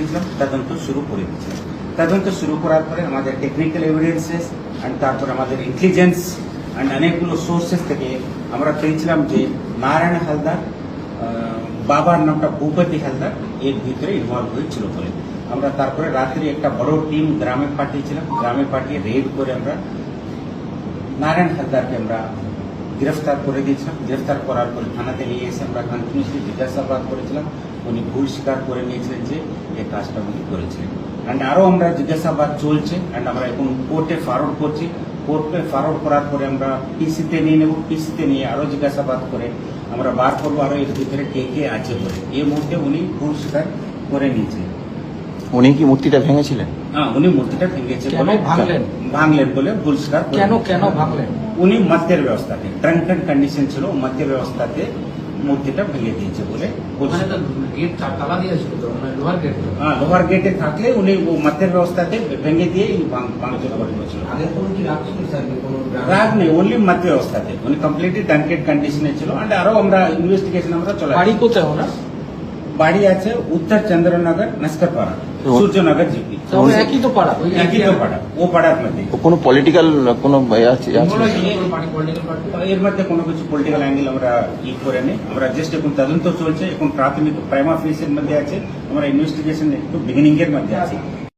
দিয়েছিলাম, তদন্ত শুরু করে দিয়েছিলাম। তদন্ত শুরু করার পরে আমাদের টেকনিক্যাল এভিডেন্সেস অ্যান্ড তারপর আমাদের ইন্টেলিজেন্স অ্যান্ড অনেকগুলো সোর্সেস থেকে আমরা পেয়েছিলাম যে নারায়ণ হালদার বাবার নামটা ভূপতি হালদার, এর ভিতরে ইনভলভ হয়েছিল বলে। আমরা তারপরে রাত্রি একটা বড় টিম গ্রামে পাঠিয়েছিলাম। গ্রামে পাঠিয়ে রেড করে আমরা নারায়ণ হালদারকে আমরা গ্রেফতার করে দিয়েছিলাম গ্রেফতার করার পরে থানাতে নিয়ে এসে আমরা কন্টিনিউসলি জিজ্ঞাসাবাদ করেছিলাম। উনি ভুল স্বীকার করে নিয়েছিলেন যে এই কাজটা উনি করেছিলেন। অ্যান্ড আরও আমরা জিজ্ঞাসাবাদ চলছে অ্যান্ড আমরা এখন কোর্টে ফরওয়ার্ড করছি। কোর্টে ফরওয়ার্ড করার পরে আমরা পিসিতে নিয়ে নেব। পিসিতে নিয়ে আরও জিজ্ঞাসাবাদ করে আমরা বার করব আরও এর ভিতরে কে কে আছে বলে। এই মুহূর্তে উনি ভুল স্বীকার করে নিয়েছেন। উনি কি মূর্তিটা ভেঙেছিলেন? হ্যাঁ উনি মূর্তিটা ভেঙেছে বলে ভাঙলেন? ভাঙলেন বলে ভুল স্বীকার কেন কেন নিয়েছেন। কেন ভাঙলেন উনি মদ্যের ব্যবস্থাতে ড্রাঙ্কেন কন্ডিশন ছিল মদ্যের ব্যবস্থাতে মূর্তিটা ভেঙে দিয়েছে বলে বলছে। ওখানে তো গেট তালা দিয়েছিল তো মানে লোহার গেট হ্যাঁ লোহার গেটে থাকলে উনি ও মদ্যের ব্যবস্থাতে ভেঙে দিয়ে ভাঙচুর করে দিয়েছিল আগে কোনো কি রাগ ছিল স্যার কোনো রাগ নেই ওনলি মদ্য ব্যবস্থাতে উনি কমপ্লিটলি ড্রাঙ্কেড কন্ডিশনে ছিল অ্যান্ড আরো আমরা ইনভেস্টিগেশন আমরা চলে বাড়ি কোথায় ওনার বাড়ি আছে উত্তর চন্দ্রনগর নস্করপাড়া পাড়া সূর্যনগর জিপি। একই তো পাড়া একই তো পাড়া। ও পাড়ার মধ্যে। কোনো পলিটিক্যাল কোনো আছে আছে? এর মধ্যে কোনো কিছু পলিটিক্যাল অ্যাঙ্গেল আমরা ই করে নেই। আমরা জাস্ট এখন তদন্ত চলছে এখন প্রাথমিক প্রাইমা ফেসের মধ্যে আছে। আমরা ইনভেস্টিগেশন একটু বিগিনিং এর মধ্যে আছি।